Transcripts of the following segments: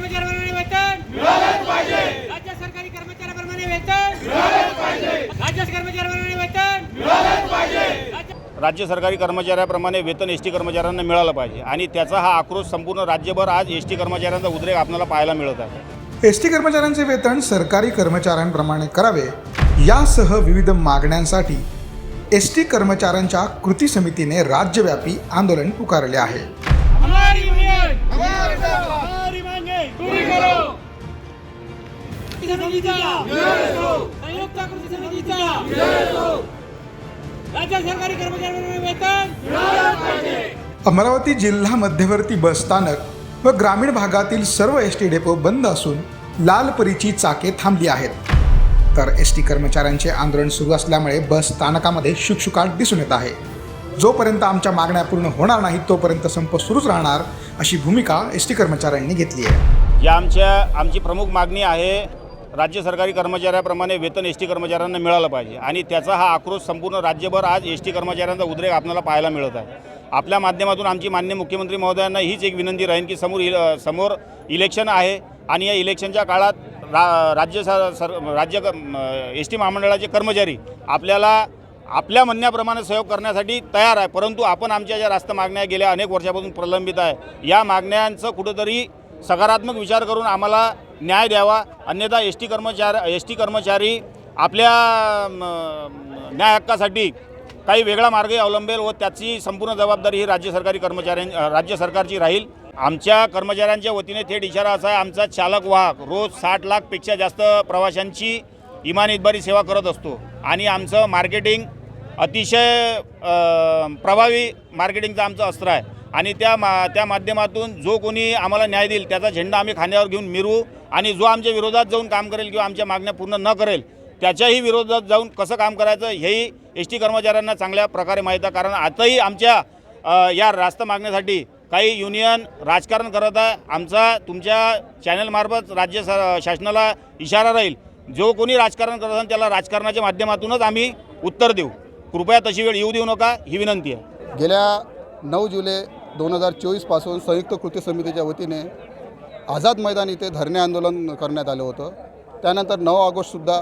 कर्मचाऱ्याप्रमाणे वेतन. मिळालंच पाहिजे. राज्य सरकारी कर्मचाऱ्याप्रमाणे वेतन. मिळालंच पाहिजे. राज्य कर्मचाऱ्याप्रमाणे वेतन. मिळालंच पाहिजे. राज्य सरकारी कर्मचाऱ्याप्रमाणे वेतन एस टी कर्मचाऱ्यांना मिळालं पाहिजे. आणि त्याचा हा आक्रोश संपूर्ण राज्यभर आज एस टी कर्मचाऱ्यांचा उद्रेक आपल्याला पाहायला मिळत आहे. एस टी कर्मचाऱ्यांचे वेतन सरकारी कर्मचाऱ्यांप्रमाणे करावे यासह विविध मागण्यांसाठी एस टी कर्मचाऱ्यांच्या कृती समितीने राज्यव्यापी आंदोलन पुकारले आहे. समितीचा. संयुक्त कृती समितीचा. राज्य सरकारी वेतन. अमरावती जिल्हा मध्यवर्ती बस स्थानक व ग्रामीण भागातील सर्व एस टी डेपो बंद असून लालपरीची चाके थांबली आहेत. तर एस टी कर्मचाऱ्यांचे आंदोलन सुरू असल्यामुळे बस स्थानकामध्ये शुकशुकाट दिसून येत आहे. जोपर्यंत आमच्या मागण्या पूर्ण होणार नाहीत तोपर्यंत संप सुरूच राहणार अशी भूमिका एस टी कर्मचाऱ्यांनी घेतली आहे. या आमच्या आमची प्रमुख मागणी आहे राज्य सरकारी कर्मचाऱ्याप्रमाणे वेतन एस टी कर्मचाऱ्यांना मिळालं पाहिजे. आणि त्याचा हा आक्रोश संपूर्ण राज्यभर आज एस टी कर्मचाऱ्यांचा उद्रेक आपल्याला पाहायला मिळत आहे. आपल्या माध्यमातून आमची मान्य मुख्यमंत्री महोदयांना हीच एक विनंती राहील की समोर इल समोर इलेक्शन आहे आणि या इलेक्शनच्या काळात रा राज्य सर राज्य एस टी महामंडळाचे कर्मचारी आपल्याला आपल्या म्हणण्याप्रमाणे सहयोग करण्यासाठी तयार आहे. परंतु आपण आमच्या ज्या रास्त मागण्या गेल्या अनेक वर्षापासून प्रलंबित आहे. या मागण्यांचं कुठंतरी सकारात्मक विचार करून आम्हाला न्याय द्यावा. अन्यथा एस टी कर्मचार एस टी कर्मचारी आपल्या न्याय हक्कासाठी काही वेगळा मार्गही अवलंबेल व त्याची संपूर्ण जबाबदारी ही राज्य सरकारी कर्मचाऱ्यां राज्य सरकारची राहील. आमच्या कर्मचाऱ्यांच्या वतीने थेट इशारा असा आहे आमचा चालक वाहक रोज साठ लाखपेक्षा जास्त प्रवाशांची इमान इतबारी सेवा करत असतो. आणि आमचं मार्केटिंग अतिशय प्रभावी मार्केटिंगचं आमचं अस्त्र आहे. आणि त्या मा त्या माध्यमातून जो कोणी आम्हाला न्याय देईल त्याचा झेंडा आम्ही खांद्यावर घेऊन मिरवू आणि जो आमच्या विरोधात जाऊन काम करेल किंवा आमच्या मागण्या पूर्ण न करेल त्याच्याही विरोधात जाऊन कसं काम करायचं हेही एस टी कर्मचाऱ्यांना चांगल्या प्रकारे माहीत आहे. कारण आताही आमच्या या रास्त मागण्यासाठी काही युनियन राजकारण करत आहे. आमचा तुमच्या चॅनलमार्फत राज्य शासनाला इशारा राहील. जो कोणी राजकारण करत असेल त्याला राजकारणाच्या माध्यमातूनच आम्ही उत्तर देऊ. कृपया तशी वेळ येऊ देऊ नका ही विनंती आहे. गेल्या नऊ जुलै दोन हजार चोवीसपासून संयुक्त कृती समितीच्या वतीने आझाद मैदान इथे धरणे आंदोलन करण्यात आलं होतं. त्यानंतर नऊ ऑगस्टसुद्धा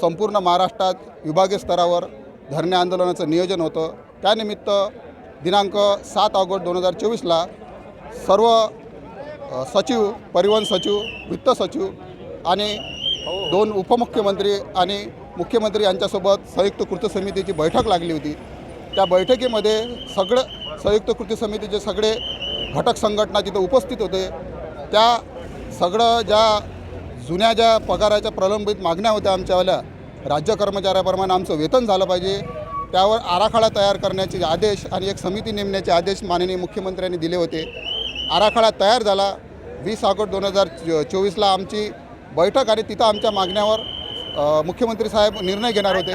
संपूर्ण महाराष्ट्रात विभागीय स्तरावर धरणे आंदोलनाचं नियोजन होतं. त्यानिमित्त दिनांक सात ऑगस्ट दोन हजार चोवीसला सर्व सचिव परिवहन सचिव वित्त सचिव आणि दोन उपमुख्यमंत्री आणि मुख्यमंत्री यांच्यासोबत संयुक्त कृती समितीची बैठक लागली होती. त्या बैठकीमध्ये सगळं संयुक्त कृती समितीचे सगळे घटक संघटना तिथं उपस्थित होते. त्या सगळं ज्या जुन्या ज्या पगाराच्या प्रलंबित मागण्या होत्या आमच्यावाल्या राज्य कर्मचाऱ्याप्रमाणे आमचं वेतन झालं पाहिजे त्यावर आराखडा तयार करण्याचे आदेश आणि एक समिती नेमण्याचे आदेश माननीय मुख्यमंत्र्यांनी दिले होते. आराखडा तयार झाला. वीस ऑगस्ट दोन हजार चोवीसला आमची बैठक आणि तिथं आमच्या मागण्यावर मुख्यमंत्री साहेब निर्णय घेणार होते.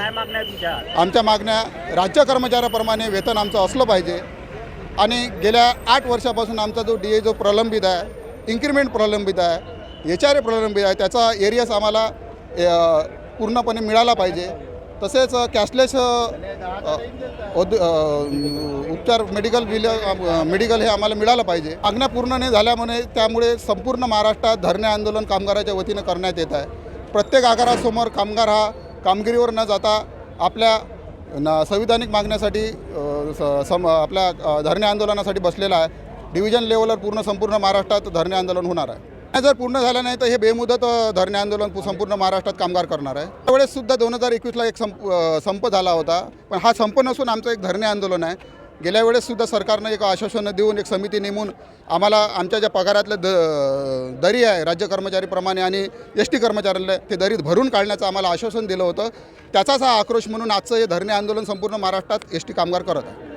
आमच्या मागण्या राज्य कर्मचाऱ्याप्रमाणे वेतन आमचं असलं पाहिजे. आणि गेल्या आठ वर्षापासून आमचा जो डी ए जो प्रलंबित आहे इन्क्रिमेंट प्रलंबित आहे. एच आर ए प्रलंबित आहे. त्याचा एरियस आम्हाला पूर्णपणे मिळाला पाहिजे. तसेच कॅशलेस औद उपचार मेडिकल बिल मेडिकल हे आम्हाला मिळालं पाहिजे. आज्ञा पूर्ण नाही झाल्यामुळे त्यामुळे संपूर्ण महाराष्ट्रात धरणे आंदोलन कामगाराच्या वतीनं करण्यात येत आहे. प्रत्येक आगारासमोर कामगार हा कामगिरीवर न जाता आपल्या न संविधानिक मागण्यासाठी स- सम आपल्या धरणे आंदोलनासाठी बसलेला आहे. डिव्हिजन लेवलवर पूर्ण संपूर्ण महाराष्ट्रात धरणे आंदोलन होणार आहे. जर पूर्ण झालं नाही तर हे बेमुदत धरणे आंदोलन संपूर्ण महाराष्ट्रात कामगार करणार आहे. त्यावेळेस सुद्धा दोन हजार एकवीसला एक संप संप झाला होता. पण हा संप नसून आमचं एक धरणे आंदोलन आहे. गेल्या वेळेससुद्धा सरकारनं एक आश्वासन देऊन एक समिती नेमून आम्हाला आमच्या ज्या पगारातलं द दरी आहे राज्य कर्मचारीप्रमाणे आणि एस टी कर्मचाऱ्यांना ते दरीत भरून काढण्याचं आम्हाला आश्वासन दिलं होतं. त्याचाच हा आक्रोश म्हणून आजचं हे धरणे आंदोलन संपूर्ण महाराष्ट्रात एस टी कामगार करत आहे.